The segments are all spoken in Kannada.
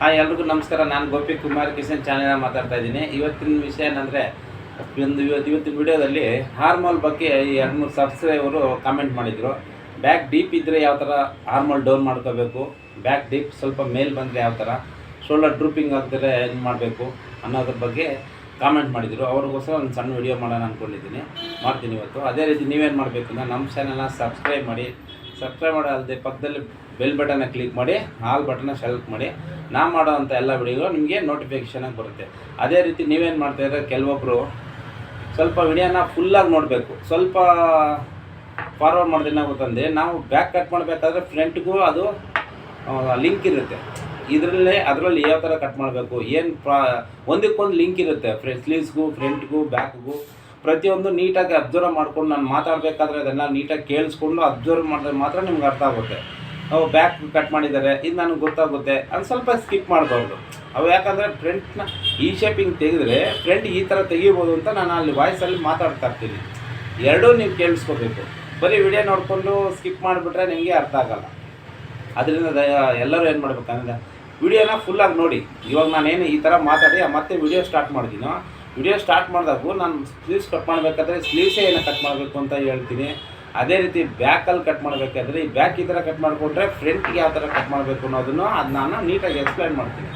ಹಾಯ್ ಎಲ್ರಿಗೂ ನಮಸ್ಕಾರ. ನಾನು ಗೋಪಿ ಕುಮಾರ್ ಕಿಶನ್ ಚಾನೆಲ್ನ ಮಾತಾಡ್ತಾ ಇದ್ದೀನಿ. ಇವತ್ತಿನ ವಿಷಯ ಏನಂದರೆ, ಒಂದು ಇವತ್ತು ಇವತ್ತಿನ ವಿಡಿಯೋದಲ್ಲಿ ಹಾರ್ಮೋಲ್ ಬಗ್ಗೆ ಎರಡು ಮೂರು ಸಬ್ಸ್ಕ್ರೈಬರು ಕಾಮೆಂಟ್ ಮಾಡಿದರು. ಬ್ಯಾಕ್ ಡೀಪ್ ಇದ್ದರೆ ಯಾವ ಥರ ಹಾರ್ಮೋಲ್ ಡೌನ್ ಮಾಡ್ಕೋಬೇಕು? ಬ್ಯಾಕ್ ಡೀಪ್ ಸ್ವಲ್ಪ ಮೇಲ್ ಬಂದರೆ ಯಾವ ಥರ ಶೋಲ್ಡರ್ ಡ್ರೂಪಿಂಗ್ ಆಗಿದ್ರೆ ಏನು ಮಾಡಬೇಕು ಅನ್ನೋದ್ರ ಬಗ್ಗೆ ಕಾಮೆಂಟ್ ಮಾಡಿದರು. ಅವ್ರಿಗೋಸ್ಕರ ಒಂದು ಸಣ್ಣ ವಿಡಿಯೋ ಮಾಡೋಣ ಅಂದ್ಕೊಂಡಿದ್ದೀನಿ ಮಾಡ್ತೀನಿ ಇವತ್ತು. ಅದೇ ರೀತಿ ನೀವೇನು ಮಾಡಬೇಕು ಅಂದರೆ, ನಮ್ಮ ಚಾನಲ್ನ ಸಬ್ಸ್ಕ್ರೈಬ್ ಮಾಡಿ. ಸಬ್ಸ್ಕ್ರೈಬ್ ಮಾಡೋ ಅಲ್ಲದೆ ಪಕ್ಕದಲ್ಲಿ ಬೆಲ್ ಬಟನ್ನ ಕ್ಲಿಕ್ ಮಾಡಿ ಆಲ್ ಬಟನ್ನ ಸೆಲೆಕ್ಟ್ ಮಾಡಿ ನಾ ಮಾಡೋವಂಥ ಎಲ್ಲ ವಿಡಿಯೋಗಳು ನಿಮಗೆ ನೋಟಿಫಿಕೇಷನಾಗಿ ಬರುತ್ತೆ. ಅದೇ ರೀತಿ ನೀವೇನು ಮಾಡ್ತಾಯಿದ್ರೆ ಕೆಲವೊಬ್ಬರು ಸ್ವಲ್ಪ ವಿಡಿಯೋನ ಫುಲ್ಲಾಗಿ ನೋಡಬೇಕು. ಸ್ವಲ್ಪ ಫಾರ್ವರ್ಡ್ ಮಾಡಿದ್ರೆ ಏನಾಗುತ್ತಂದರೆ ನಾವು ಬ್ಯಾಕ್ ಕಟ್ ಮಾಡಬೇಕಾದ್ರೆ ಫ್ರಂಟ್ಗೂ ಅದು ಲಿಂಕ್ ಇರುತ್ತೆ. ಇದರಲ್ಲೇ, ಅದರಲ್ಲಿ ಯಾವ ಥರ ಕಟ್ ಮಾಡಬೇಕು, ಏನು ಪ್ರಾ ಒಂದಕ್ಕೊಂದು ಲಿಂಕ್ ಇರುತ್ತೆ. ಫ್ರೆ ಸ್ಲೀವ್ಸ್ಗೂ ಫ್ರಂಟ್ಗೂ ಬ್ಯಾಕ್ಗೂ ಪ್ರತಿಯೊಂದು ನೀಟಾಗಿ ಅಬ್ಸರ್ವ್ ಮಾಡ್ಕೊಂಡು ನಾನು ಮಾತಾಡಬೇಕಾದ್ರೆ ಅದನ್ನು ನೀಟಾಗಿ ಕೇಳಿಸ್ಕೊಂಡು ಅಬ್ಸರ್ವ್ ಮಾಡಿದ್ರೆ ಮಾತ್ರ ನಿಮ್ಗೆ ಅರ್ಥ ಆಗುತ್ತೆ. ಬ್ಯಾಕ್ ಕಟ್ ಮಾಡಿದ್ದಾರೆ, ಇದು ನನಗೆ ಗೊತ್ತಾಗುತ್ತೆ ಅದು ಸ್ವಲ್ಪ ಸ್ಕಿಪ್ ಮಾಡಬಾರ್ದು ಅವು ಯಾಕಂದರೆ ಫ್ರಂಟ್ನ ಈ ಶೇಪಿಂಗ್ ತೆಗೆದ್ರೆ ಫ್ರಂಟ್ ಈ ಥರ ತೆಗಿಬೋದು ಅಂತ ನಾನು ಅಲ್ಲಿ ವಾಯ್ಸಲ್ಲಿ ಮಾತಾಡ್ತಾ ಇರ್ತೀನಿ. ಎರಡೂ ನೀವು ಕೇಳಿಸ್ಕೋಬೇಕು. ಬರೀ ವಿಡಿಯೋ ನೋಡಿಕೊಂಡು ಸ್ಕಿಪ್ ಮಾಡಿಬಿಟ್ರೆ ನಿಮಗೆ ಅರ್ಥ ಆಗಲ್ಲ. ಅದರಿಂದ ದಯ, ಎಲ್ಲರೂ ಏನು ಮಾಡ್ಬೇಕಂದ್ರೆ ವಿಡಿಯೋನ ಫುಲ್ಲಾಗಿ ನೋಡಿ. ಇವಾಗ ನಾನೇನು ಈ ಥರ ಮಾತಾಡಿ, ಮತ್ತೆ ವಿಡಿಯೋ ಸ್ಟಾರ್ಟ್ ಮಾಡಿದ್ದೀನೋ ವಿಡಿಯೋ ಸ್ಟಾರ್ಟ್ ಮಾಡಿದಾಗೂ ನಾನು ಸ್ಲೀವ್ಸ್ ಕಟ್ ಮಾಡಬೇಕಾದ್ರೆ ಸ್ಲೀವ್ಸೇ ಏನೋ ಕಟ್ ಮಾಡಬೇಕು ಅಂತ ಹೇಳ್ತೀನಿ. ಅದೇ ರೀತಿ ಬ್ಯಾಕಲ್ಲಿ ಕಟ್ ಮಾಡಬೇಕಾದ್ರೆ ಈ ಬ್ಯಾಕ್ ಈ ಥರ ಕಟ್ ಮಾಡಿಕೊಂಡ್ರೆ ಫ್ರಂಟ್ಗೆ ಯಾವ ಥರ ಕಟ್ ಮಾಡಬೇಕು ಅನ್ನೋದನ್ನು ಅದು ನಾನು ನೀಟಾಗಿ ಎಕ್ಸ್ಪ್ಲೈನ್ ಮಾಡ್ತೀನಿ.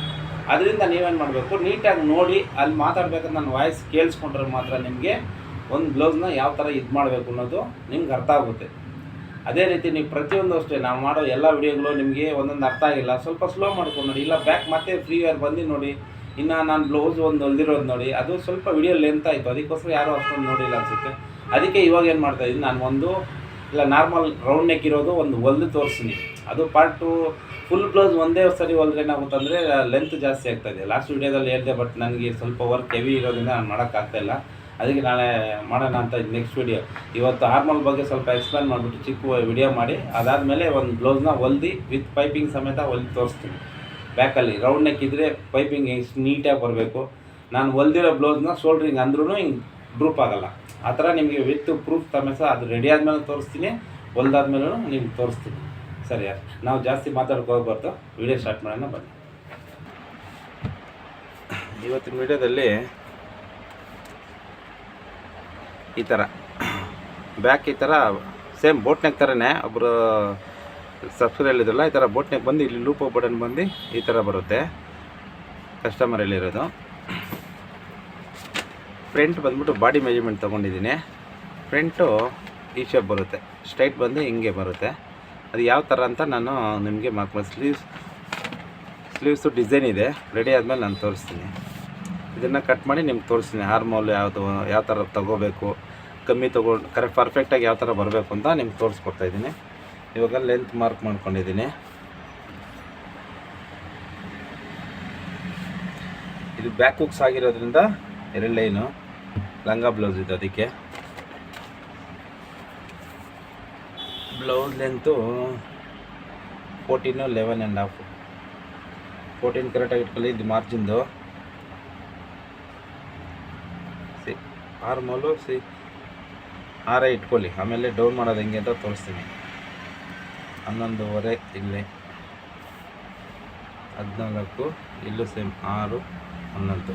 ಅದರಿಂದ ನೀವೇನು ಮಾಡಬೇಕು? ನೀಟಾಗಿ ನೋಡಿ ಅಲ್ಲಿ ಮಾತಾಡ್ಬೇಕಾದ್ರೆ ನನ್ನ ವಾಯ್ಸ್ ಕೇಳಿಸ್ಕೊಂಡ್ರೆ ಮಾತ್ರ ನಿಮಗೆ ಒಂದು ಬ್ಲೌಸ್ನ ಯಾವ ಥರ ಇದು ಮಾಡಬೇಕು ಅನ್ನೋದು ನಿಮ್ಗೆ ಅರ್ಥ ಆಗುತ್ತೆ. ಅದೇ ರೀತಿ ನೀವು ಪ್ರತಿಯೊಂದು ಅಷ್ಟೇ, ನಾವು ಮಾಡೋ ಎಲ್ಲ ವಿಡಿಯೋಗಳು ನಿಮಗೆ ಒಂದೊಂದು ಅರ್ಥ ಆಗಿಲ್ಲ. ಸ್ವಲ್ಪ ಸ್ಲೋ ಮಾಡ್ಕೊಂಡು ನೋಡಿ. ಇಲ್ಲ ಬ್ಯಾಕ್ ಮತ್ತೆ ಫ್ರೀ ವೇರ್ ಬಂದು ನೋಡಿ. ಇನ್ನು ನಾನು ಬ್ಲೌಸ್ ಒಂದು ಹೊಲ್ದಿರೋದು ನೋಡಿ. ಅದು ಸ್ವಲ್ಪ ವಿಡಿಯೋ ಲೆಂತ್ ಆಯಿತು. ಅದಕ್ಕೋಸ್ಕರ ಯಾರೂ ಅಷ್ಟೊಂದು ನೋಡಿಲ್ಲ ಅನಿಸುತ್ತೆ. ಅದಕ್ಕೆ ಇವಾಗ ಏನು ಮಾಡ್ತಾ ಇದ್ದೀನಿ, ನಾನು ಒಂದು, ಇಲ್ಲ ನಾರ್ಮಲ್ ರೌಂಡ್ ನೆಕ್ ಇರೋದು ಒಂದು ಹೊಲ್ದು ತೋರಿಸ್ತೀನಿ. ಅದು ಪಾರ್ಟು ಫುಲ್ ಬ್ಲೌಸ್ ಒಂದೇ ಸರಿ ಹೊಲ್ದ್ರೆ ಏನಾಗುತ್ತೆ ಅಂದರೆ ಲೆಂತ್ ಜಾಸ್ತಿ ಆಗ್ತಾಯಿದೆ ಲಾಸ್ಟ್ ವೀಡಿಯೋದಲ್ಲಿ ಹೇಳಿದೆ ಬಟ್ ನನಗೆ ಸ್ವಲ್ಪ ವರ್ಕ್ ಹೆವಿ ಇರೋದ್ರಿಂದ ನಾನು ಮಾಡೋಕ್ಕಾಗ್ತಾಯಿಲ್ಲ ಅದಕ್ಕೆ ನಾಳೆ ಮಾಡೋಣ ಅಂತ ನೆಕ್ಸ್ಟ್ ವೀಡಿಯೋ ಇವತ್ತು ಆರ್ಮಲ್ ಬಗ್ಗೆ ಸ್ವಲ್ಪ ಎಕ್ಸ್ಪ್ಲೇನ್ ಮಾಡಿಬಿಟ್ಟು ಚಿಕ್ಕ ವಿಡಿಯೋ ಮಾಡಿ, ಅದಾದಮೇಲೆ ಒಂದು ಬ್ಲೌಸ್ನ ಹೊಲ್ದು ವಿತ್ ಪೈಪಿಂಗ್ ಸಮೇತ ಹೊಲ್ದು ತೋರಿಸ್ತೀನಿ. ಬ್ಯಾಕಲ್ಲಿ ರೌಂಡ್ ನೆಕ್ ಇದ್ದರೆ ಪೈಪಿಂಗ್ ಎಷ್ಟು ನೀಟಾಗಿ ಬರಬೇಕು. ನಾನು ಹೊಲ್ದಿರೋ ಬ್ಲೌಸ್ನ ಶೋಲ್ಡ್ರಿಂಗ್ ಅಂದ್ರೂ ಹಿಂಗೆ ಡ್ರೂಪ್ ಆಗಲ್ಲ. ಆ ಥರ ನಿಮಗೆ ವಿತ್ ಪ್ರೂಫ್ ಸಮೇತ ಅದು ರೆಡಿ ಆದಮೇಲೆ ತೋರಿಸ್ತೀನಿ, ಹೊಲ್ದಾದ್ಮೇಲೂ ನಿಮ್ಗೆ ತೋರಿಸ್ತೀನಿ. ಸರಿ ನಾವು ಜಾಸ್ತಿ ಮಾತಾಡ್ಕೊ ಹೋಗ್ಬಾರ್ದು. ವಿಡಿಯೋ ಸ್ಟಾರ್ಟ್ ಮಾಡೋಣ, ಬನ್ನಿ. ಇವತ್ತಿನ ವಿಡಿಯೋದಲ್ಲಿ ಈ ಥರ. ಬ್ಯಾಕ್ ಈ ಥರ, ಸೇಮ್ ಬೋಟ್ನಾಗ ಥರನೇ ಒಬ್ಬರು ಸಬ್ಸ್ಕ್ರೈಬ್ ಹೇಳಿದ್ರಲ್ಲ, ಈ ಥರ ಬೋಟ್ನಾಗ ಬಂದು ಇಲ್ಲಿ ಲೂಪ್ ಬಟನ್ ಬಂದು ಈ ಥರ ಬರುತ್ತೆ. ಕಸ್ಟಮರ್ ಹೇಳಿರೋದು ಫ್ರಂಟ್ ಬಂದ್ಬಿಟ್ಟು ಬಾಡಿ ಮೆಜರ್ಮೆಂಟ್ ತೊಗೊಂಡಿದ್ದೀನಿ. ಫ್ರಂಟು ಈ ಶೇಪ್ ಬರುತ್ತೆ. ಸ್ಟ್ರೈಟ್ ಬಂದು ಹಿಂಗೆ ಬರುತ್ತೆ. ಅದು ಯಾವ ಥರ ಅಂತ ನಾನು ನಿಮಗೆ ಮಾರ್ಕ್ ಸ್ಲೀವ್ಸ್ ಸ್ಲೀವ್ಸು ಡಿಸೈನ್ ಇದೆ. ರೆಡಿ ಆದಮೇಲೆ ನಾನು ತೋರಿಸ್ತೀನಿ. ಇದನ್ನು ಕಟ್ ಮಾಡಿ ನಿಮ್ಗೆ ತೋರಿಸ್ತೀನಿ. ಹಾರ್ಮೋಲ್ ಯಾವುದು, ಯಾವ ಥರ ತೊಗೋಬೇಕು, ಕಮ್ಮಿ ತೊಗೊಂಡು ಕರೆಕ್ಟ್ ಪರ್ಫೆಕ್ಟಾಗಿ ಯಾವ ಥರ ಬರಬೇಕು ಅಂತ ನಿಮ್ಗೆ ತೋರಿಸ್ಕೊಡ್ತಾ ಇದ್ದೀನಿ. ಇವಾಗ ಲೆಂತ್ ಮಾರ್ಕ್ ಮಾಡ್ಕೊಂಡಿದ್ದೀನಿ. ಇದು ಬ್ಯಾಕ್ ಹುಕ್ಸ್ ಆಗಿರೋದ್ರಿಂದ ಎರಡು ಲೈನು. ಲಂಗ ಬ್ಲೌಸ್ ಇದು ಅದಕ್ಕೆ. Blouse length fourteen eleven and half fourteen ಕರೆಕ್ಟಾಗಿ ಇಟ್ಕೊಳ್ಳಿ ಇದು ಮಾರ್ಜಿಂದು ಸಿ ಆರ್ಮೋಲು ಸಿ, ಆರೇ ಇಟ್ಕೊಳ್ಳಿ. ಆಮೇಲೆ ಡೌನ್ ಮಾಡೋದು ಹೆಂಗೆ ಅಂತ ತೋರಿಸ್ತೀನಿ. ಹನ್ನೊಂದುವರೆ ಇಲ್ಲಿ. ಹದಿನಾಲ್ಕು, ಇಲ್ಲೂ ಸೇಮ್ ಆರು, ಹನ್ನೊಂದು.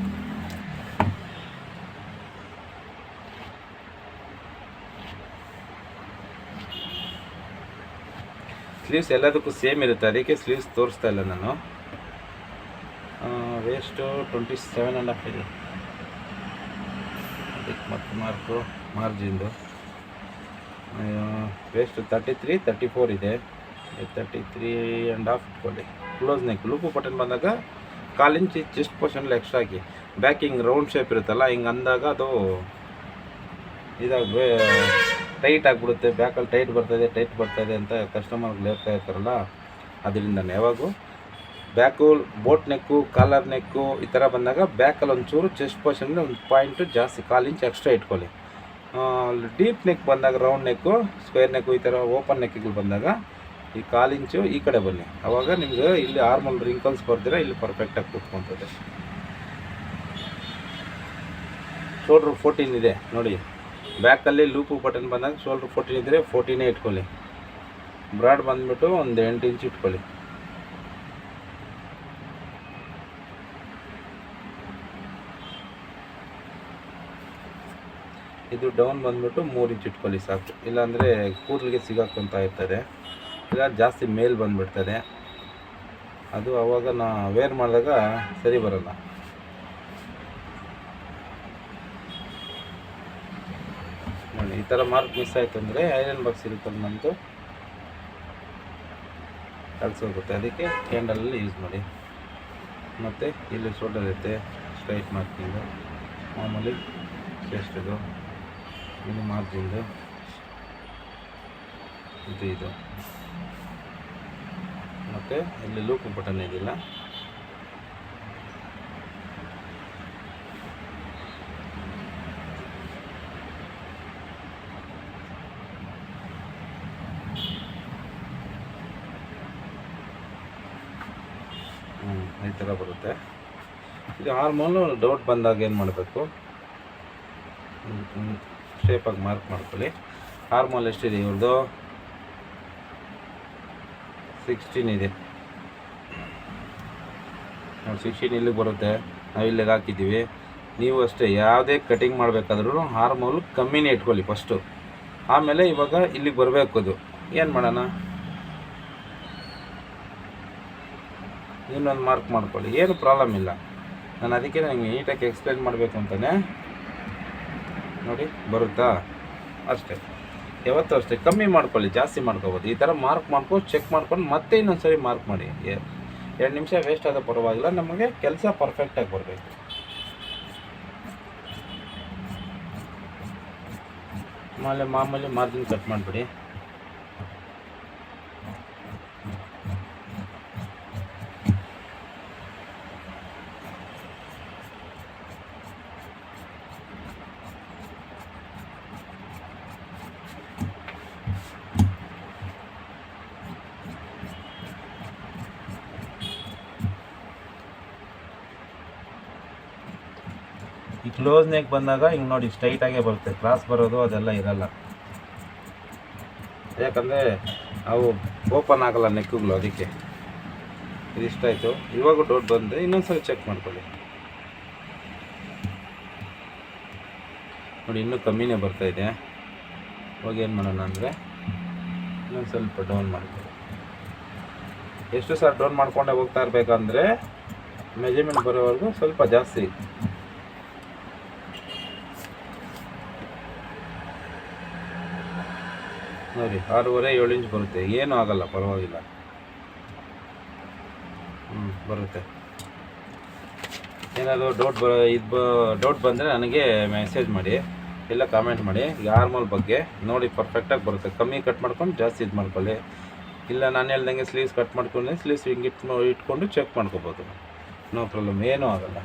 ಸ್ಲೀವ್ಸ್ ಎಲ್ಲದಕ್ಕೂ ಸೇಮ್ ಇರುತ್ತೆ. ಅದಕ್ಕೆ ಸ್ಲೀವ್ಸ್ ತೋರಿಸ್ತಾ ಇಲ್ಲ ನಾನು. Waist twenty seven and half ಇದೆ. ಮತ್ತು mark ಮಾರ್ಜಿಂದು waist thirty three thirty four ಇದೆ. ತರ್ಟಿ ತ್ರೀ ಆ್ಯಂಡ್ ಹಾಫ್ ಇಟ್ಕೊಳ್ಳಿ. ಕ್ಲೋಸ್ ನೆಕ್ ಲೂಪು ಬಟನ್ ಬಂದಾಗ ಕಾಲಿಂಚಿ ಚೆಸ್ಟ್ ಪೋರ್ಷನಲ್ಲಿ ಎಕ್ಸ್ಟ್ರಾ ಹಾಕಿ. ಬ್ಯಾಕಿಂಗ್ ರೌಂಡ್ ಶೇಪ್ ಇರುತ್ತಲ್ಲ, ಹಿಂಗೆ ಅಂದಾಗ ಅದು ಇದಾಗ ಟೈಟ್ ಆಗಿಬಿಡುತ್ತೆ ಬ್ಯಾಕಲ್ಲಿ ಟೈಟ್ ಬರ್ತಾಯಿದೆ ಟೈಟ್ ಬರ್ತಾಯಿದೆ ಅಂತ ಕಸ್ಟಮರ್ಗೆ ಹೇಳ್ತಾ ಇರ್ತಾರಲ್ಲ ಅದರಿಂದ ಯಾವಾಗೂ back boat neck collar neck ಈ ಥರ ಬಂದಾಗ ಬ್ಯಾಕಲ್ಲಿ ಒಂಚೂರು ಚೆಸ್ಟ್ ಪೋರ್ಷನ್ಗೆ ಒಂದು ಪಾಯಿಂಟು ಜಾಸ್ತಿ ಕಾಲು ಇಂಚ್ ಎಕ್ಸ್ಟ್ರಾ ಇಟ್ಕೊಳ್ಳಿ. ಡೀಪ್ ನೆಕ್ ಬಂದಾಗ ರೌಂಡ್ ನೆಕ್ಕು ಸ್ಕ್ವೇರ್ ನೆಕ್ಕು ಈ ಥರ ಓಪನ್ ನೆಕ್ಕಿಗಳು ಬಂದಾಗ ಈ ಕಾಲು ಇಂಚು ಈ ಕಡೆ ಬನ್ನಿ. ಆವಾಗ ನಿಮ್ಗೆ ಇಲ್ಲಿ ಆರ್ಮಲ್ ರಿಂಕಲ್ಸ್ ಬರ್ದಿರ, ಇಲ್ಲಿ ಪರ್ಫೆಕ್ಟಾಗಿ ಕೂತ್ಕೊತದೆ. ಶೋಲ್ಡ್ರ್ ಫೋರ್ಟೀನ್ ಇದೆ, ನೋಡಿ. ಬ್ಯಾಕಲ್ಲಿ ಲೂಪು ಬಟನ್ ಬಂದಾಗ ಶೋಲ್ಡ್ರ್ ಫೋರ್ಟೀನ್ ಇದ್ದರೆ ಫೋರ್ಟೀನೇ ಇಟ್ಕೊಳ್ಳಿ. ಬ್ರಾಡ್ ಬಂದುಬಿಟ್ಟು ಒಂದು ಎಂಟು ಇಂಚ್ ಇಟ್ಕೊಳ್ಳಿ. ಇದು ಡೌನ್ ಬಂದುಬಿಟ್ಟು ಮೂರು ಇಂಚ್ ಇಟ್ಕೊಳ್ಳಿ ಸಾಕು. ಇಲ್ಲಾಂದರೆ ಕೂದಲಿಗೆ ಸಿಗಾಕೊಂತ ಇರ್ತದೆ. ಇಲ್ಲ, ಜಾಸ್ತಿ ಮೇಲ್ ಬಂದುಬಿಡ್ತದೆ. ಅದು ಅವಾಗ ನಾ ವೇರ್ ಮಾಡಿದಾಗ ಸರಿ ಬರಲ್ಲ. ಈ ಥರ ಮಾರ್ಕ್ ಮಿಸ್ ಆಯಿತು ಅಂದರೆ ಐರನ್ ಬಾಕ್ಸ್ ಇರುತ್ತಲ್ಲ ನಮ್ಮದು ಕಳ್ಸೋಗುತ್ತೆ ಅದಕ್ಕೆ ಕ್ಯಾಂಡಲಲ್ಲಿ ಯೂಸ್ ಮಾಡಿ. ಮತ್ತು ಇಲ್ಲಿ ಶೋಲ್ಡರ್ ಇರುತ್ತೆ ಸ್ಟ್ರೈಟ್ ಮಾರ್ಕಿಂಗು ಮಾಮೂಲಿ ಚೆಸ್ಟ್ದು ಇದು. ಮಾರ್ಜಿಂದು ಇದು ಇದು. ಮತ್ತು ಇಲ್ಲಿ ಲೂಕು ಬಟನ್ ಇದೆಯಲ್ಲ ಹ್ಞೂ ಈ ಥರ ಬರುತ್ತೆ. ಇದು ಹಾರ್ಮೋನು ಡೌಟ್ ಬಂದಾಗ ಏನು ಮಾಡಬೇಕು? ಶೇಪಾಗಿ ಮಾರ್ಕ್ ಮಾಡ್ಕೊಳ್ಳಿ. ಹಾರ್ಮೋನ್ ಎಷ್ಟಿದೆ ಇವ್ರದ್ದು ಸಿಕ್ಸ್ಟೀನ್ ಇದೆ. ನೋಡಿ ಸಿಕ್ಸ್ಟೀನ್ ಇಲ್ಲಿಗೆ ಬರುತ್ತೆ? ನಾವು ಇಲ್ಲಿಗೆ ಹಾಕಿದ್ದೀವಿ. ನೀವು ಅಷ್ಟೇ, ಯಾವುದೇ ಕಟಿಂಗ್ ಮಾಡಬೇಕಾದ್ರೂ ಹಾರ್ಮೋಲ್ ಕಮ್ಮಿನೇ ಇಟ್ಕೊಳ್ಳಿ ಫಸ್ಟು ಆಮೇಲೆ ಇವಾಗ ಇಲ್ಲಿಗೆ ಬರಬೇಕು ಅದು. ಏನು ಮಾಡೋಣ? ಇನ್ನೊಂದು ಮಾರ್ಕ್ ಮಾಡ್ಕೊಳ್ಳಿ. ಏನು ಪ್ರಾಬ್ಲಮ್ ಇಲ್ಲ. ನಾನು ಅದಕ್ಕೆ ನನಗೆ ನೀಟಾಗಿ ಎಕ್ಸ್ಪ್ಲೈನ್ ಮಾಡಬೇಕು ಅಂತಲೇ ನೋಡಿ, ಬರುತ್ತಾ? ಅಷ್ಟೇ. ಯಾವತ್ತೂ ಅಷ್ಟೇ. ಕಮ್ಮಿ ಮಾಡ್ಕೊಳ್ಳಿ, ಜಾಸ್ತಿ ಮಾಡ್ಕೋಬೋದು. ಈ ಥರ ಮಾರ್ಕ್ ಮಾಡ್ಕೊಂಡು ಚೆಕ್ ಮಾಡ್ಕೊಂಡು, ಮತ್ತೆ ಇನ್ನೊಂದು ಸರಿ ಮಾರ್ಕ್ ಮಾಡಿ ಎರಡು ನಿಮಿಷ ವೇಸ್ಟ್ ಆದ ಪರವಾಗಿಲ್ಲ. ನಮಗೆ ಕೆಲಸ ಪರ್ಫೆಕ್ಟಾಗಿ ಬರಬೇಕು. ಆಮೇಲೆ ಮಾಮೂಲಿ ಮಾರ್ಜಿನ್ ಕಟ್ ಮಾಡಿಬಿಡಿ ಈ ಕ್ಲೋಸ್ ನೆಕ್ ಬಂದಾಗ ಹಿಂಗೆ ನೋಡಿ ಸ್ಟ್ರೈಟಾಗೇ ಬರುತ್ತೆ. ಕ್ರಾಸ್ ಬರೋದು ಅದೆಲ್ಲ ಇರಲ್ಲ. ಯಾಕಂದರೆ ಅವು ಓಪನ್ ಆಗಲ್ಲ ನೆಕ್ಕುಗಳು ಅದಕ್ಕೆ. ಇದಿಷ್ಟಾಯಿತು ಇವಾಗ ಡೌಟ್ ಬಂದರೆ ಇನ್ನೊಂದ್ಸಲ ಚೆಕ್ ಮಾಡ್ಕೊಳ್ಳಿ. ನೋಡಿ, ಇನ್ನೂ ಕಮ್ಮಿನೇ ಬರ್ತಾ ಇದೆ. ಇವಾಗ ಏನು ಮಾಡೋಣ ಅಂದರೆ ಇನ್ನೊಂದು ಸ್ವಲ್ಪ ಡೌನ್ ಮಾಡ್ಕೊಳ್ಳಿ. ಎಷ್ಟು ಸರ್ ಡೌನ್ ಮಾಡ್ಕೊಂಡೇ ಹೋಗ್ತಾ ಇರಬೇಕಂದ್ರೆ ಮೆಜರ್ಮೆಂಟ್ ಬರೋವರೆಗೂ ಸ್ವಲ್ಪ ಜಾಸ್ತಿ. ನೋಡಿ, ಆರೂವರೆ ಏಳು ಇಂಚ್ ಬರುತ್ತೆ. ಏನೂ ಆಗಲ್ಲ, ಪರವಾಗಿಲ್ಲ. ಹ್ಞೂ ಬರುತ್ತೆ. ಏನಾದರೂ ಡೌಟ್ ಬ, ಇದು ಡೌಟ್ ಬಂದರೆ ನನಗೆ ಮೆಸೇಜ್ ಮಾಡಿ, ಇಲ್ಲ ಕಾಮೆಂಟ್ ಮಾಡಿ. ಆರ್ಮಲ್ ಬಗ್ಗೆ ನೋಡಿ ಪರ್ಫೆಕ್ಟಾಗಿ ಬರುತ್ತೆ. ಕಮ್ಮಿ ಕಟ್ ಮಾಡ್ಕೊಂಡು ಜಾಸ್ತಿ ಇದು ಮಾಡ್ಕೊಳ್ಳಿ. ಇಲ್ಲ ನಾನು ಹೇಳ್ದಂಗೆ ಸ್ಲೀವ್ಸ್ ಕಟ್ ಮಾಡ್ಕೊಂಡು ಸ್ಲೀವ್ಸ್ ಹಿಂಗೆ ಇಟ್ಟು ಇಟ್ಕೊಂಡು ಚೆಕ್ ಮಾಡ್ಕೋಬೋದು. ನೋ ಪ್ರಾಬ್ಲಮ್ ಏನೂ ಆಗಲ್ಲ.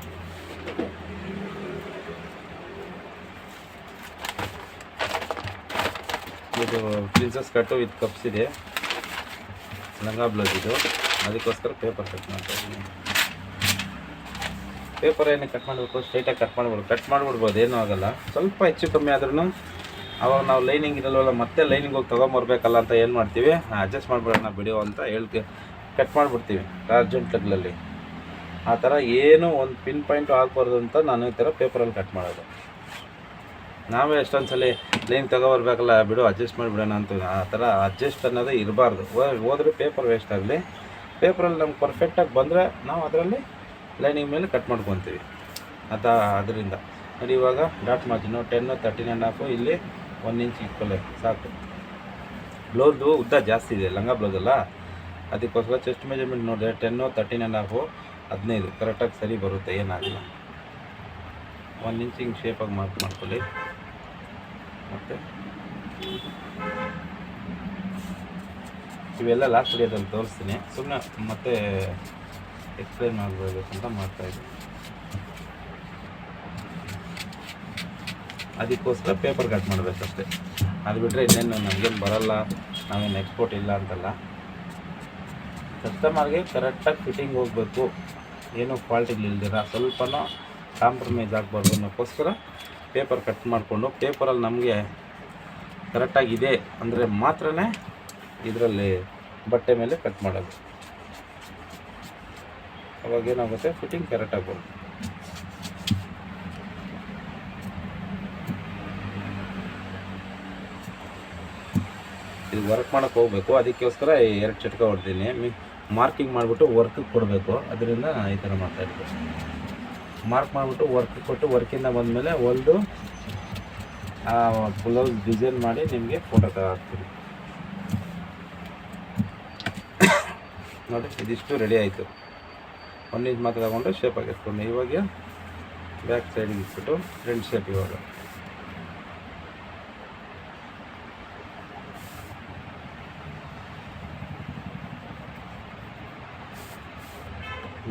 ಇದು ಪ್ರಿನ್ಸಸ್ ಕಟ್ಟು ವಿತ್ ಕಪ್ಸ್ ಇದೆ. ಲಂಗಾ ಬ್ಲೌಸ್ ಇದು. ಅದಕ್ಕೋಸ್ಕರ ಪೇಪರ್ ಕಟ್ ಮಾಡ್ತಾ ಇದ್ದೀನಿ. ಪೇಪರ್ ಏನೇ ಕಟ್ ಮಾಡಬೇಕು ಸ್ಟ್ರೈಟಾಗಿ ಕಟ್ ಮಾಡ್ಬೋದು ಕಟ್ ಮಾಡಿಬಿಡ್ಬೋದು, ಏನೂ ಆಗಲ್ಲ. ಸ್ವಲ್ಪ ಹೆಚ್ಚು ಕಮ್ಮಿ ಆದ್ರೂ ಅವಾಗ ನಾವು ಲೈನಿಂಗ್ ಇರಲ್ವಲ್ಲ ಮತ್ತೆ ಲೈನಿಂಗ್ ಹೋಗಿ ತೊಗೊಂಬರ್ಬೇಕಲ್ಲ ಅಂತ ಏನು ಮಾಡ್ತೀವಿ? ಅಡ್ಜಸ್ಟ್ ಮಾಡಿಬಿಡೋಣ ಬಿಡಿಯೋ ಅಂತ ಹೇಳ್ಕೆ ಕಟ್ ಮಾಡಿಬಿಡ್ತೀವಿ. ಅರ್ಜೆಂಟ್ಗಳಲ್ಲಿ ಆ ಥರ ಏನೂ ಒಂದು ಪಿನ್ ಪಾಯಿಂಟು ಆಗಬಾರ್ದು ಅಂತ ನಾನು ಈ ಥರ ಪೇಪರಲ್ಲಿ ಕಟ್ ಮಾಡೋದು. ನಾವೇ ಎಷ್ಟೊಂದು ಸಲ ಲೈನ್ ತಗೋಬರ್ಬೇಕಲ್ಲ, ಬಿಡು ಅಡ್ಜಸ್ಟ್ ಮಾಡಿಬಿಡೋಣ ಅಂತ ಆ ಥರ ಅಡ್ಜಸ್ಟ್ ಅನ್ನೋದೇ ಇರಬಾರ್ದು. ಹೋದ್ರೆ ಪೇಪರ್ ವೇಸ್ಟ್ ಆಗಲಿ. ಪೇಪರಲ್ಲಿ ನಮ್ಗೆ ಪರ್ಫೆಕ್ಟಾಗಿ ಬಂದರೆ ನಾವು ಅದರಲ್ಲಿ ಲೈನಿಂಗ್ ಮೇಲೆ ಕಟ್ ಮಾಡ್ಕೊತೀವಿ. ಅದ, ಅದರಿಂದ. ನೋಡಿ, ಇವಾಗ dot margin ten thirteen and half ಇಲ್ಲಿ ಒನ್ ಇಂಚ್ ಇಟ್ಕೊಳ್ಳಿ, ಸಾಕು. ಬ್ಲೌಸು ಉದ್ದ ಜಾಸ್ತಿ ಇದೆ, ಲಂಗ ಬ್ಲೌಸ್ ಅದಕ್ಕೋಸ್ಕರ ಚೆಸ್ಟ್ ಮೆಜರ್ಮೆಂಟ್ ನೋಡಿದೆ ಟೆನ್ನು ತರ್ಟಿನ್ ಆ್ಯಂಡ್ ಹಾಫು ಹದಿನೈದು. ಕರೆಕ್ಟಾಗಿ ಸರಿ ಬರುತ್ತೆ, ಏನಾಗಿಲ್ಲ. ಒಂದು ಇಂಚ್ ಹಿಂಗೆ ಶೇಪಾಗಿ ಮಾರ್ಕ್ ಮಾಡ್ಕೊಳ್ಳಿ. ಮತ್ತು? ಇವೆಲ್ಲ ಲಾಸ್ಟ್ ವಿಡಿಯೋದಲ್ಲಿ ತೋರಿಸ್ತೀನಿ. ಸುಮ್ಮನೆ ಮತ್ತೆ ಎಕ್ಸ್ಪ್ಲೈನ್ ಮಾಡಬೇಕು ಅಂತ ಮಾಡ್ತಾಯಿದ್ದೀನಿ ಅದಕ್ಕೋಸ್ಕರ ಪೇಪರ್ ಕಟ್ ಮಾಡಬೇಕಷ್ಟೆ. ಅದು ಬಿಟ್ಟರೆ ಇನ್ನೇನು ನಮಗೇನು ಬರಲ್ಲ, ನಾವೇನು ಎಕ್ಸ್ಪೋರ್ಟ್ ಇಲ್ಲ ಅಂತಲ್ಲ. ಕಸ್ಟಮರ್ಗೆ ಕರೆಕ್ಟಾಗಿ ಫಿಟ್ಟಿಂಗ್ ಹೋಗಬೇಕು. ಏನೂ ಫಾಲ್ಟಿಗಳಿಲ್ದಿರ ಸ್ವಲ್ಪನೂ ಕಾಂಪ್ರಮೈಸ್ ಆಗಬಾರ್ದು ಅನ್ನೋಕ್ಕೋಸ್ಕರ ಪೇಪರ್ ಕಟ್ ಮಾಡಿಕೊಂಡು ಪೇಪರಲ್ಲಿ ನಮಗೆ ಕರೆಕ್ಟಾಗಿದೆ ಅಂದರೆ ಮಾತ್ರ ಇದರಲ್ಲಿ ಬಟ್ಟೆ ಮೇಲೆ ಕಟ್ ಮಾಡೋದು. ಅವಾಗ ಏನಾಗುತ್ತೆ? ಫಿಟ್ಟಿಂಗ್ ಕರೆಕ್ಟಾಗಿ ಬರುತ್ತೆ ಇದು ವರ್ಕ್ ಮಾಡೋಕ್ಕೆ ಹೋಗಬೇಕು. ಅದಕ್ಕೋಸ್ಕರ ಎರಡು ಚಟ್ಕ ಹೊಡ್ತೀನಿ ಮಾರ್ಕಿಂಗ್ ಮಾಡಿಬಿಟ್ಟು ವರ್ಕಿಗೆ ಕೊಡಬೇಕು. ಅದರಿಂದ ಈ ಥರ ಮಾಡ್ತಾಯಿದ್ದೀನಿ ಮಾರ್ಕ್ ಮಾಡಿಬಿಟ್ಟು ವರ್ಕ್ ಕೊಟ್ಟು ವರ್ಕಿಂದ ಬಂದಮೇಲೆ ಹೊಲ್ದು ಬ್ಲೌಸ್ ಡಿಸೈನ್ ಮಾಡಿ ನಿಮಗೆ ಫೋಟೋ ಹಾಕ್ತೀನಿ ನೋಡಿ, ಇದಿಷ್ಟು ರೆಡಿ ಆಯಿತು. ಒಂದು ಇಂಚ್ ಮಾತ್ರ ತಗೊಂಡು ಶೇಪ್ ಹಾಕಿಸ್ಕೊಂಡು. ಇವಾಗ ಬ್ಯಾಕ್ ಸೈಡಿಗೆ ಇಟ್ಬಿಟ್ಟು ಫ್ರಂಟ್ ಶೇಪ್ ಇವಾಗ.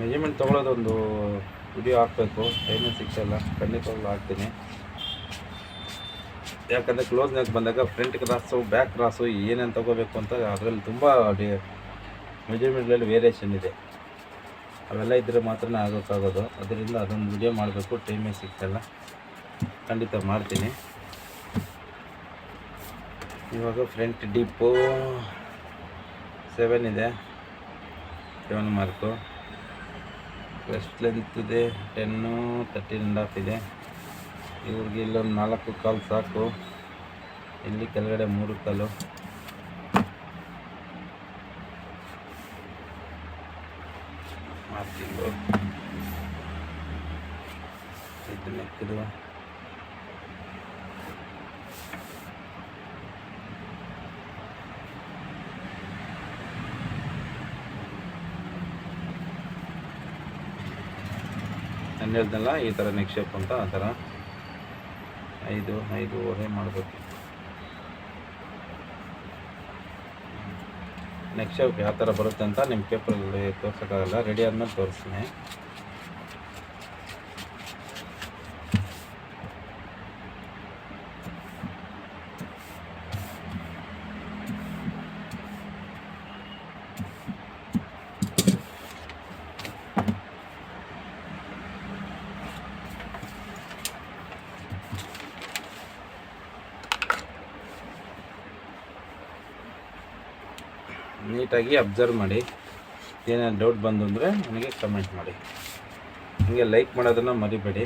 ಮೆಜರ್ಮೆಂಟ್ ತೊಗೊಳೋದೊಂದು ವಿಡಿಯೋ ಹಾಕಬೇಕು. ಟೈಮೇ ಸಿಗ್ತಾಯಿಲ್ಲ ಖಂಡಿತವಾಗ್ಲೂ ಹಾಕ್ತೀನಿ. ಯಾಕಂದರೆ ಕ್ಲೋಸ್ನಾಗ ಬಂದಾಗ ಫ್ರಂಟ್ ಕ್ರಾಸು ಬ್ಯಾಕ್ ಕ್ರಾಸು ಏನೇನು ತೊಗೋಬೇಕು ಅಂತ ಅದರಲ್ಲಿ ತುಂಬ ಮೆಜರ್ಮೆಂಟ್ಗಳಲ್ಲಿ ವೇರಿಯೇಷನ್ ಇದೆ. ಅವೆಲ್ಲ ಇದ್ದರೆ ಮಾತ್ರ ಆಗೋಕ್ಕಾಗೋದು. ಅದರಿಂದ ಅದೊಂದು ವಿಡಿಯೋ ಮಾಡಬೇಕು. ಟೈಮೇ ಸಿಗ್ತಾಯಿಲ್ಲ ಖಂಡಿತ ಮಾಡ್ತೀನಿ. ಇವಾಗ ಫ್ರಂಟ್ ಡಿಪ್ಪು ಸೆವೆನ್ ಇದೆ. ಸೆವೆನ್ ಮಾರ್ಕು ವೆಸ್ಟ್ ಲೆಂತ್ ಇದೆ ಟೆನ್ನು ತರ್ಟೀನ್ ಆ್ಯಂಡ್ ಹಾಫ್ ಇದೆ. ಇವ್ರಿಗೆ ಇಲ್ಲೊಂದು ನಾಲ್ಕು ಕಾಲು ಸಾಕು. ಇಲ್ಲಿ ಕೆಳಗಡೆ ಮೂರು ಕಾಲು. ಮಾಡ್ತಿದ್ದು ಇದು ನೆಕ್ಕಿದು ನಾನು ಹೇಳ್ದಲ್ಲ ಈ ಥರ ನೆಕ್ ಶೇಪ್ ಅಂತ ಆ ಥರ ಐದು ಐದೂವರೆ ಮಾಡಬೇಕು. ನೆಕ್ಸ್ಟ್ ಯಾವ ಥರ ಬರುತ್ತೆ ಅಂತ ನಿಮ್ಮ ಪೇಪರಲ್ಲಿ ತೋರ್ಸೋಕ್ಕಾಗಲ್ಲ. ರೆಡಿ ಆದಮೇಲೆ ತೋರಿಸ್ತೀನಿ. ನೀಟಾಗಿ ಅಬ್ಸರ್ವ್ ಮಾಡಿ. ಏನೇನು ಡೌಟ್ ಬಂದು ಅಂದರೆ ನನಗೆ ಕಮೆಂಟ್ ಮಾಡಿ. ಹೀಗೆ ಲೈಕ್ ಮಾಡೋದನ್ನು ಮರಿಬೇಡಿ.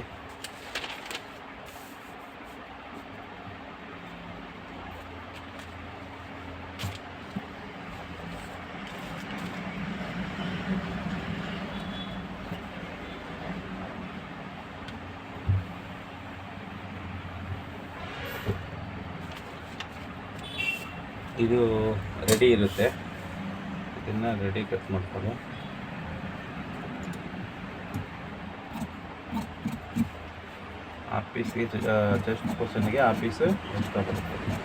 ಇದು ರೆಡಿ ಇರುತ್ತೆ. ಇದನ್ನು ರೆಡಿ ಕಟ್ ಮಾಡ್ಕೊಳ್ಳಿ ಆ ಪೀಸ್ಗೆ ಜಸ್ಟ್ ಪರ್ಸನ್ಗೆ ಆ ಪೀಸು ಎಕ್ಸ್ಟ್ರಾ ಬರುತ್ತೆ?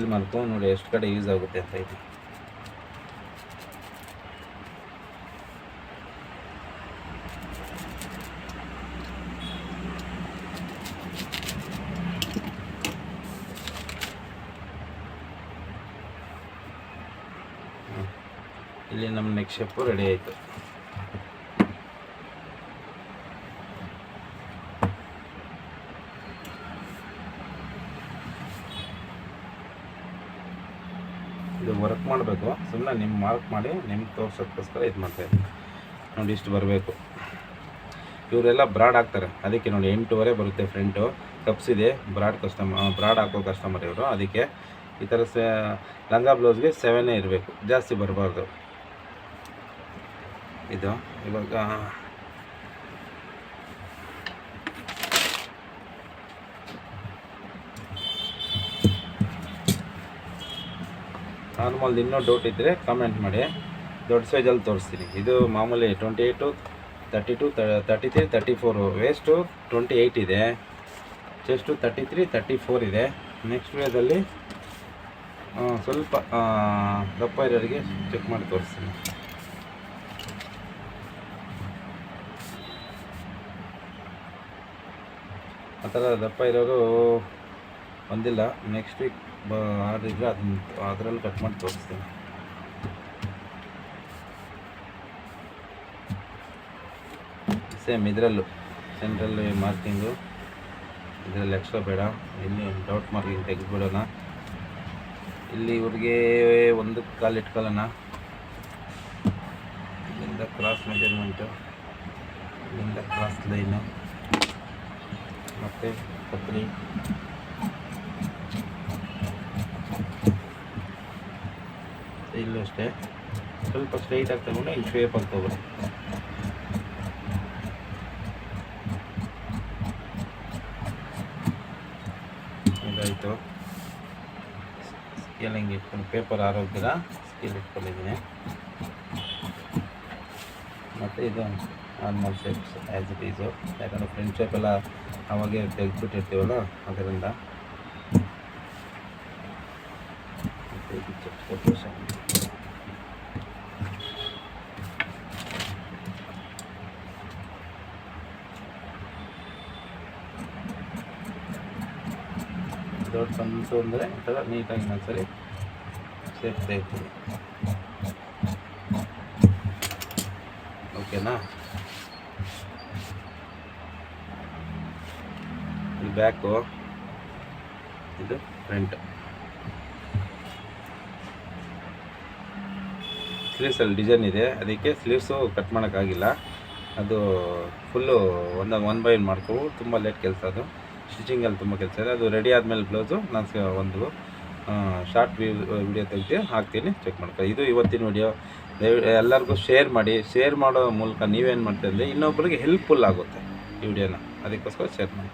ಇದು ಮಾಡ್ಕೊಂಡು ನೋಡಿ ಎಷ್ಟು ಕಡೆ ಯೂಸ್ ಆಗುತ್ತೆ ಅಂತ ಇದೆ. ಇಲ್ಲಿ ನಮ್ಮ ನೆಕ್ಸ್ಟ್ ಶೆಪ್ಪು ರೆಡಿ ಆಯಿತು ಇದು ವರ್ಕ್ ಸುಮ್ಮನೆ ನಿಮ್ಮ ಮಾರ್ಕ್ ಮಾಡಿ ನಿಮ್ಗೆ ತೋರ್ಸೋಕ್ಕೋಸ್ಕರ ಇದು ಮಾಡ್ತಾಯಿದ್ದೀನಿ ನೋಡಿ ಇಷ್ಟು ಬರಬೇಕು. ಇವರೆಲ್ಲ ಬ್ರಾಡ್ ಹಾಕ್ತಾರೆ. ಅದಕ್ಕೆ ನೋಡಿ ಎಂಟೂವರೆ ಬರುತ್ತೆ ಫ್ರಂಟು ಇದೆ. ಬ್ರಾಡ್ ಕಸ್ಟಮರ್ ಬ್ರಾಡ್ ಹಾಕೋ ಕಸ್ಟಮರ್ ಇವರು. ಅದಕ್ಕೆ ಈ ಥರ ಸ, ಲಂಗ ಬ್ಲೌಸ್ಗೆ ಸೆವೆನೇ ಇರಬೇಕು. ಜಾಸ್ತಿ ಬರಬಾರ್ದು. ಇದು ಇವಾಗ ನಾರ್ಮಲ್ ಇನ್ನೂ ಡೌಟ್ ಇದ್ದರೆ ಕಮೆಂಟ್ ಮಾಡಿ. ದೊಡ್ಡ ಸೈಜಲ್ಲಿ ತೋರಿಸ್ತೀನಿ. ಇದು ಮಾಮೂಲಿ twenty eight thirty two thirty three thirty four waist twenty eight ಇದೆ. Chest thirty three thirty four ಇದೆ ನೆಕ್ಸ್ಟ್ ವೇದಲ್ಲಿ ಸ್ವಲ್ಪ ದಪ್ಪ ಇರೋರಿಗೆ ಚೆಕ್ ಮಾಡಿ ತೋರಿಸ್ತೀನಿ. ಆ ಥರ ದಪ್ಪ ಇರೋರು ಬಂದಿಲ್ಲ. ನೆಕ್ಸ್ಟ್ ವೀಕ್ ಬ ಆರ್ಡ್ರಿದ್ರೆ ಅದನ್ನ ಅದರಲ್ಲಿ ಕಟ್ ಮಾಡಿ ತೋರಿಸ್ತೀನಿ. ಸೇಮ್ ಇದರಲ್ಲೂ. ಸೆಂಟ್ರಲ್ ಮಾರ್ಕಿಂಗು ಇದರಲ್ಲಿ ಎಕ್ಸ್ಟ್ರಾ ಬೇಡ. ಇಲ್ಲಿ ಡೌಟ್ ಮಾರ್ಕಿಂಗ್ ತೆಗೆದುಬಿಡೋಣ. ಇಲ್ಲಿ ಇವ್ರಿಗೆ ಒಂದು ಕಾಲು ಇಟ್ಕೊಳ್ಳೋಣ. ಇಲ್ಲಿಂದ ಕ್ರಾಸ್ ಮೆಜರ್ಮೆಂಟು ಇಲ್ಲಿಂದ ಕ್ರಾಸ್ ಲೈನು ಮತ್ತು ಕತ್ರಿ. ಇಲ್ಲೂ ಅಷ್ಟೇ. ಸ್ವಲ್ಪ ಸ್ಟ್ರೈಟಾಗಿ ತಗೊಂಡು ಇಲ್ಲಿ ಶೇಪಾಗಿ ತಗೊಳ್ಳಿ ಇದಾಯಿತು. ಸ್ಕೇಲ್ ಹಿಂಗೆ ಇಟ್ಕೊಂಡು ಪೇಪರ್ ಆರೋಗ್ಯದ ಸ್ಕೇಲ್ ಇಟ್ಕೊಂಡಿದ್ದೀನಿ. ಮತ್ತು ಇದು normal shapes as it is ಯಾಕಂದರೆ ಫ್ರೆಂಡ್ ಶೇಪ್ ಎಲ್ಲ ಅವಾಗೆ ತೆಗೆದುಬಿಟ್ಟಿರ್ತೀವಲ್ಲ, ಅದರಿಂದ ಮತ್ತು ಇದು ಚೆಸ್ಟ್ ಕೊಟೇಶನ್ ಬಂತು ಅಂದರೆ ಈ ಥರ ನೀಟಾಗಿ ಒಂದ್ಸರಿ ಸೇರ್ತಾ ಇರ್ತೀವಿ ಓಕೆನಾ ಇದು ಬ್ಯಾಕು ಇದು ಫ್ರಂಟ್ ಸ್ಲೀವ್ಸಲ್ಲಿ ಡಿಸೈನ್ ಇದೆ. ಅದಕ್ಕೆ ಸ್ಲೀವ್ಸು ಕಟ್ ಮಾಡೋಕ್ಕಾಗಿಲ್ಲ. ಅದು ಫುಲ್ಲು ಒಂದು ಒನ್ ಬೈ ಒನ್ ಮಾಡ್ಕೋ ತುಂಬ ಲೇಟ್ ಕೆಲಸ ಅದು. ಸ್ಟಿಚಿಂಗಲ್ಲಿ ತುಂಬ ಕೆಲಸ ಇದೆ. ಅದು ರೆಡಿ ಆದಮೇಲೆ ಬ್ಲೌಸು ನಾನು ಒಂದು ಶಾರ್ಟ್ ವಿಡಿಯೋ ತೆಗೆದು ಹಾಕ್ತೀನಿ. ಚೆಕ್ ಮಾಡ್ಕೊ ಇದು ಇವತ್ತಿನ ವಿಡಿಯೋ ಎಲ್ಲರಿಗೂ ಶೇರ್ ಮಾಡಿ. ಶೇರ್ ಮಾಡೋ ಮೂಲಕ ನೀವೇನು ಮಾಡ್ತೀರಿ ಇನ್ನೊಬ್ಬರಿಗೆ ಹೆಲ್ಪ್ಫುಲ್ ಆಗುತ್ತೆ ಈ ವಿಡಿಯೋನ ಅದಕ್ಕೋಸ್ಕರ ಶೇರ್ ಮಾಡಿ.